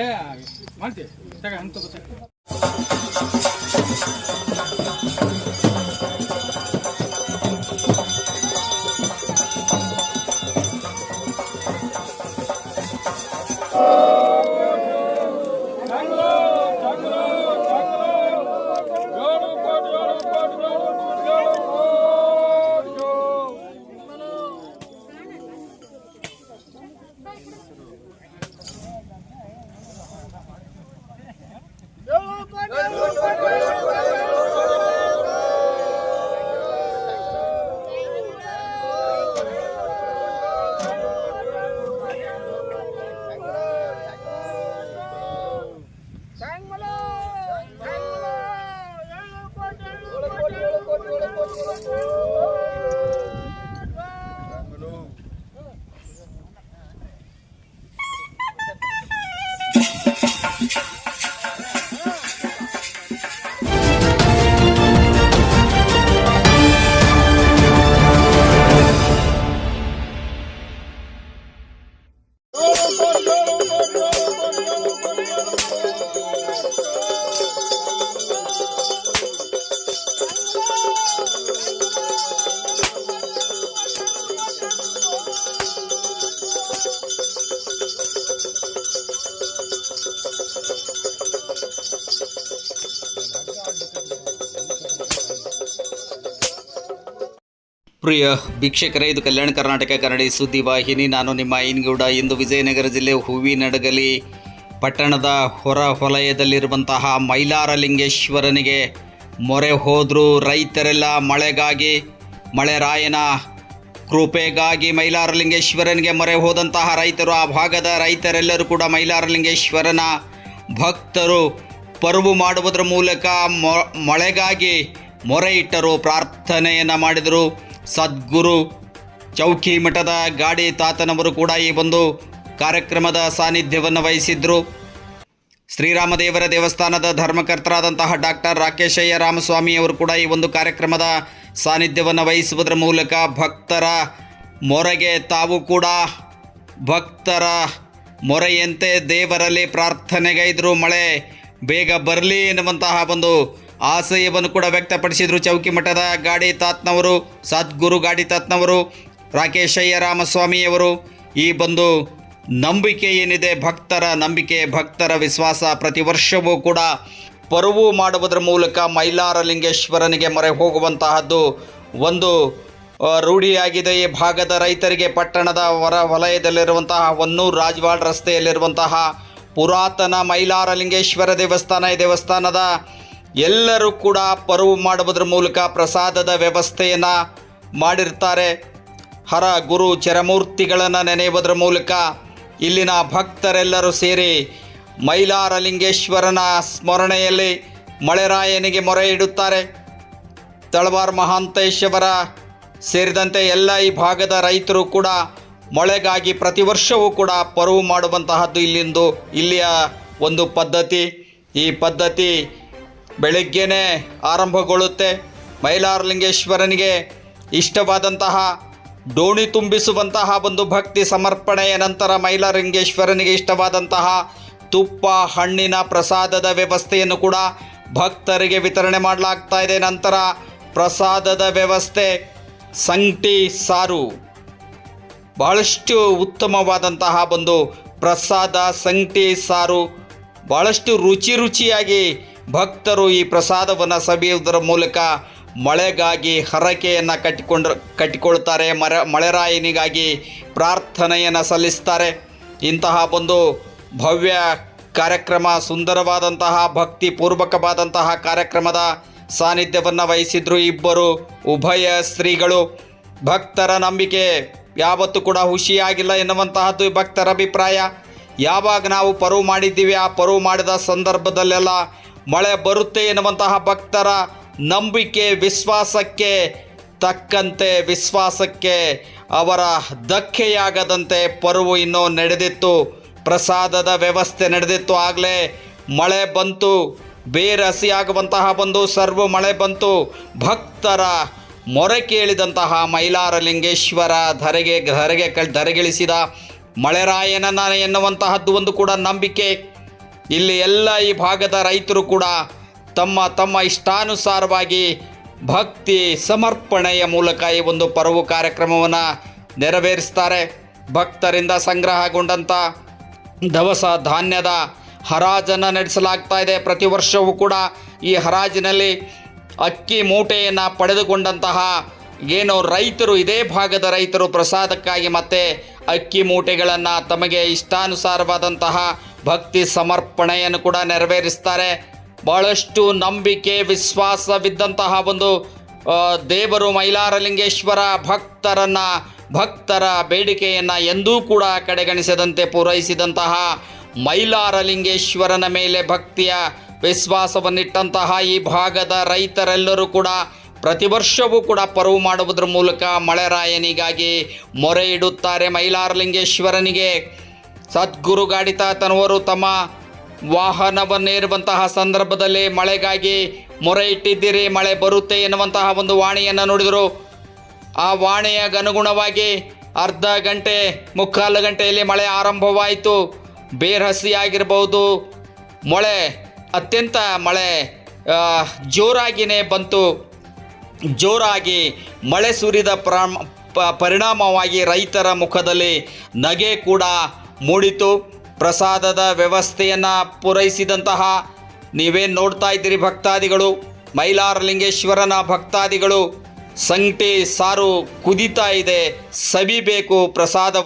ಏ ಮಾಡ್ತೀವಿ. ತಗ ಹಂಗೆ ಪ್ರಿಯ ವೀಕ್ಷಕರೇ, ಇದು ಕಲ್ಯಾಣ ಕರ್ನಾಟಕ ಕನ್ನಡಿ ಸುದ್ದಿ ವಾಹಿನಿ. ನಾನು ನಿಮ್ಮ ಐನ್ಗೌಡ. ಇಂದು ವಿಜಯನಗರ ಜಿಲ್ಲೆ ಹೂವಿನಡಗಲಿ ಪಟ್ಟಣದ ಹೊರ ವಲಯದಲ್ಲಿರುವಂತಹ ಮೈಲಾರಲಿಂಗೇಶ್ವರನಿಗೆ ಮೊರೆ ಹೋದರು ರೈತರೆಲ್ಲ ಮಳೆಗಾಗಿ ಮಳೆರಾಯನ ಕೃಪೆಗಾಗಿ ಮೈಲಾರಲಿಂಗೇಶ್ವರನಿಗೆ ಮೊರೆ ಹೋದಂತಹ ರೈತರು. ಆ ಭಾಗದ ರೈತರೆಲ್ಲರೂ ಕೂಡ ಮೈಲಾರಲಿಂಗೇಶ್ವರನ ಭಕ್ತರು. ಪರವು ಮಾಡುವುದರ ಮೂಲಕ ಮೊ, ಮಳೆಗಾಗಿ ಮೊರೆ ಇಟ್ಟರು, ಪ್ರಾರ್ಥನೆಯನ್ನು ಮಾಡಿದರು. ಸದ್ಗುರು ಚೌಕಿ ಮಠದ ಗಾಡಿ ತಾತನವರು ಕೂಡ ಈ ಒಂದು ಕಾರ್ಯಕ್ರಮದ ಸಾನ್ನಿಧ್ಯವನ್ನು ವಹಿಸಿದ್ರು. ಶ್ರೀರಾಮದೇವರ ದೇವಸ್ಥಾನದ ಧರ್ಮಕರ್ತರಾದಂತಹ ಡಾಕ್ಟರ್ ರಾಕೇಶಯ್ಯ ರಾಮಸ್ವಾಮಿ ಅವರು ಕೂಡ ಈ ಒಂದು ಕಾರ್ಯಕ್ರಮದ ಸಾನ್ನಿಧ್ಯವನ್ನು ವಹಿಸುವುದರ ಮೂಲಕ ಭಕ್ತರ ಮೊರೆಗೆ ತಾವು ಕೂಡ ಭಕ್ತರ ಮೊರೆಯಂತೆ ದೇವರಲ್ಲಿ ಪ್ರಾರ್ಥನೆಗೈದರು. ಮಳೆ ಬೇಗ ಬರಲಿ ಎನ್ನುವಂತಹ ಒಂದು ಆಶಯವನ್ನು ಕೂಡ ವ್ಯಕ್ತಪಡಿಸಿದರು ಚೌಕಿ ಮಠದ ಗಾಡಿ ತಾತ್ನವರು, ಸದ್ಗುರು ಗಾಡಿ ತಾತ್ನವರು, ರಾಕೇಶಯ್ಯ ರಾಮಸ್ವಾಮಿಯವರು. ಈ ಒಂದು ನಂಬಿಕೆ ಏನಿದೆ, ಭಕ್ತರ ನಂಬಿಕೆ, ಭಕ್ತರ ವಿಶ್ವಾಸ ಪ್ರತಿ ವರ್ಷವೂ ಕೂಡ ಪರುವು ಮಾಡುವುದರ ಮೂಲಕ ಮೈಲಾರಲಿಂಗೇಶ್ವರನಿಗೆ ಮೊರೆ ಹೋಗುವಂತಹದ್ದು ಒಂದು ರೂಢಿಯಾಗಿದೆ. ಈ ಭಾಗದ ರೈತರಿಗೆ ಪಟ್ಟಣದ ಹೊರ ವಲಯದಲ್ಲಿರುವಂತಹ ಹೊನ್ನೂರು ರಾಜವಾಳ ರಸ್ತೆಯಲ್ಲಿರುವಂತಹ ಪುರಾತನ ಮೈಲಾರಲಿಂಗೇಶ್ವರ ದೇವಸ್ಥಾನ, ಈ ದೇವಸ್ಥಾನದ ಎಲ್ಲರೂ ಕೂಡ ಪರವು ಮಾಡುವುದರ ಮೂಲಕ ಪ್ರಸಾದದ ವ್ಯವಸ್ಥೆಯನ್ನು ಮಾಡಿರ್ತಾರೆ. ಹರ ಗುರು ಚರಮೂರ್ತಿಗಳನ್ನು ನೆನೆಯುವುದರ ಮೂಲಕ ಇಲ್ಲಿನ ಭಕ್ತರೆಲ್ಲರೂ ಸೇರಿ ಮೈಲಾರಲಿಂಗೇಶ್ವರನ ಸ್ಮರಣೆಯಲ್ಲಿ ಮಳೆರಾಯನಿಗೆ ಮೊರೆ ಇಡುತ್ತಾರೆ. ತಳವಾರ್ ಮಹಾಂತೇಶ್ವರ ಸೇರಿದಂತೆ ಎಲ್ಲ ಈ ಭಾಗದ ರೈತರು ಕೂಡ ಮಳೆಗಾಗಿ ಪ್ರತಿ ವರ್ಷವೂ ಕೂಡ ಪರವು ಮಾಡುವಂತಹದ್ದು ಇಲ್ಲಿಂದು ಇಲ್ಲಿಯ ಒಂದು ಪದ್ಧತಿ. ಈ ಪದ್ಧತಿ ಬೆಳಗ್ಗೆನೇ ಆರಂಭಗೊಳ್ಳುತ್ತೆ. ಮೈಲಾರಲಿಂಗೇಶ್ವರನಿಗೆ ಇಷ್ಟವಾದಂತಹ ಡೋಣಿ ತುಂಬಿಸುವಂತಹ ಒಂದು ಭಕ್ತಿ ಸಮರ್ಪಣೆಯ ನಂತರ ಮೈಲಾರಲಿಂಗೇಶ್ವರನಿಗೆ ಇಷ್ಟವಾದಂತಹ ತುಪ್ಪ, ಹಣ್ಣಿನ ಪ್ರಸಾದದ ವ್ಯವಸ್ಥೆಯನ್ನು ಕೂಡ ಭಕ್ತರಿಗೆ ವಿತರಣೆ ಮಾಡಲಾಗ್ತಾ ಇದೆ. ನಂತರ ಪ್ರಸಾದದ ವ್ಯವಸ್ಥೆ ಸಂಗಟಿ ಸಾರು. ಬಹಳಷ್ಟು ಉತ್ತಮವಾದಂತಹ ಒಂದು ಪ್ರಸಾದ ಸಂಗಟಿ ಸಾರು. ಬಹಳಷ್ಟು ರುಚಿ ರುಚಿಯಾಗಿ ಭಕ್ತರು ಈ ಪ್ರಸಾದವನ್ನು ಸವಿಯುವುದರ ಮೂಲಕ ಮಳೆಗಾಗಿ ಹರಕೆಯನ್ನು ಕಟ್ಟಿಕೊಂಡು, ಕಟ್ಟಿಕೊಳ್ತಾರೆ. ಮರ, ಮಳೆರಾಯನಿಗಾಗಿ ಪ್ರಾರ್ಥನೆಯನ್ನು ಸಲ್ಲಿಸ್ತಾರೆ. ಇಂತಹ ಒಂದು ಭವ್ಯ ಕಾರ್ಯಕ್ರಮ, ಸುಂದರವಾದಂತಹ, ಭಕ್ತಿಪೂರ್ವಕವಾದಂತಹ ಕಾರ್ಯಕ್ರಮದ ಸಾನ್ನಿಧ್ಯವನ್ನು ವಹಿಸಿದ್ರು ಇಬ್ಬರು ಉಭಯ ಸ್ತ್ರೀಗಳು. ಭಕ್ತರ ನಂಬಿಕೆ ಯಾವತ್ತೂ ಕೂಡ ಹುಷಿಯಾಗಿಲ್ಲ ಎನ್ನುವಂತಹದ್ದು ಭಕ್ತರ ಅಭಿಪ್ರಾಯ. ಯಾವಾಗ ನಾವು ಪರು ಮಾಡಿದ್ದೀವಿ, ಆ ಪರು ಮಾಡಿದ ಸಂದರ್ಭದಲ್ಲೆಲ್ಲ ಮಳೆ ಬರುತ್ತೆ ಎನ್ನುವಂತಹ ಭಕ್ತರ ನಂಬಿಕೆ, ವಿಶ್ವಾಸಕ್ಕೆ ತಕ್ಕಂತೆ ವಿಶ್ವಾಸಕ್ಕೆ ಅವರ ಧಕ್ಕೆಯಾಗದಂತೆ ಪರುವು ಇನ್ನೂ ನಡೆದಿತ್ತು. ಪ್ರಸಾದದ ವ್ಯವಸ್ಥೆ ನಡೆದಿತ್ತು. ಆಗಲೇ ಮಳೆ ಬಂತು. ಬೇರೆ ಬಂದು ಸರ್ವ ಮಳೆ ಬಂತು. ಭಕ್ತರ ಮೊರೆ ಕೇಳಿದಂತಹ ಮೈಲಾರಲಿಂಗೇಶ್ವರ ಧರೆಗೆ ಧರೆಗೆ ಕಳ್, ಧರೆಗಿಳಿಸಿದ ಮಳೆರಾಯನನ ಎನ್ನುವಂತಹದ್ದು ಒಂದು ಕೂಡ ನಂಬಿಕೆ. ಇಲ್ಲಿ ಎಲ್ಲ ಈ ಭಾಗದ ರೈತರು ಕೂಡ ತಮ್ಮ ತಮ್ಮ ಇಷ್ಟಾನುಸಾರವಾಗಿ ಭಕ್ತಿ ಸಮರ್ಪಣೆಯ ಮೂಲಕ ಈ ಒಂದು ಪರ್ವ ಕಾರ್ಯಕ್ರಮವನ್ನು ನೆರವೇರಿಸ್ತಾರೆ. ಭಕ್ತರಿಂದ ಸಂಗ್ರಹಗೊಂಡಂಥ ದವಸ ಧಾನ್ಯದ ಹರಾಜನ್ನು ನಡೆಸಲಾಗ್ತಾ ಇದೆ. ಪ್ರತಿ ವರ್ಷವೂ ಕೂಡ ಈ ಹರಾಜಿನಲ್ಲಿ ಅಕ್ಕಿ ಮೂಟೆಯನ್ನು ಪಡೆದುಕೊಂಡಂತಹ ಏನು ರೈತರು, ಇದೇ ಭಾಗದ ರೈತರು ಪ್ರಸಾದಕ್ಕಾಗಿ ಮತ್ತೆ ಅಕ್ಕಿ ಮೂಟೆಗಳನ್ನು ತಮಗೆ ಇಷ್ಟಾನುಸಾರವಾದಂತಹ ಭಕ್ತಿ ಸಮರ್ಪಣೆಯನ್ನು ಕೂಡ ನೆರವೇರಿಸ್ತಾರೆ. ಬಹಳಷ್ಟು ನಂಬಿಕೆ, ವಿಶ್ವಾಸವಿದ್ದಂತಹ ಒಂದು ದೇವರು ಮೈಲಾರಲಿಂಗೇಶ್ವರ ಭಕ್ತರನ್ನ, ಭಕ್ತರ ಬೇಡಿಕೆಯನ್ನು ಎಂದೂ ಕೂಡ ಕಡೆಗಣಿಸದಂತೆ ಪೂರೈಸಿದಂತಹ ಮೈಲಾರಲಿಂಗೇಶ್ವರನ ಮೇಲೆ ಭಕ್ತಿಯ ವಿಶ್ವಾಸವನ್ನಿಟ್ಟಂತಹ ಈ ಭಾಗದ ರೈತರೆಲ್ಲರೂ ಕೂಡ ಪ್ರತಿ ವರ್ಷವೂ ಕೂಡ ಪರವು ಮಾಡುವುದರ ಮೂಲಕ ಮಳೆರಾಯನಿಗಾಗಿ ಮೊರೆ ಇಡುತ್ತಾರೆ ಮೈಲಾರಲಿಂಗೇಶ್ವರನಿಗೆ. ಸದ್ಗುರು ಗಾಡಿತಾತನವರು ತಮ್ಮ ವಾಹನವನ್ನೇರುವಂತಹ ಸಂದರ್ಭದಲ್ಲಿ ಮಳೆಗಾಗಿ ಮೊರೆ ಇಟ್ಟಿದ್ದೀರಿ ಮಳೆ ಬರುತ್ತೆ ಎನ್ನುವಂತಹ ಒಂದು ವಾಣಿಯನ್ನು ನುಡಿದರು. ಆ ವಾಣಿಯಗನುಗುಣವಾಗಿ ಅರ್ಧ ಗಂಟೆ, ಮುಕ್ಕಾಲು ಗಂಟೆಯಲ್ಲಿ ಮಳೆ ಆರಂಭವಾಯಿತು. ಬೇರ್ಹಸಿಯಾಗಿರ್ಬೋದು ಮಳೆ, ಅತ್ಯಂತ ಮಳೆ ಜೋರಾಗಿಯೇ ಬಂತು. ಜೋರಾಗಿ ಮಳೆ ಸುರಿದ ಪರಿಣಾಮವಾಗಿ ರೈತರ ಮುಖದಲ್ಲಿ ನಗೆ ಕೂಡ ಮೂಡಿತು. ಪ್ರಸಾದದ ವ್ಯವಸ್ಥೆಯನ್ನು ಪೂರೈಸಿದಂತಹ ನೀವೇನು ನೋಡ್ತಾ ಇದ್ದೀರಿ ಭಕ್ತಾದಿಗಳು. ಮೈಲಾರಲಿಂಗೇಶ್ವರನ ಭಕ್ತಾದಿಗಳು. ಸಂಗಟಿ ಸಾರು ಕುದಿತಾ ಇದೆ. ಸವಿಬೇಕು ಪ್ರಸಾದ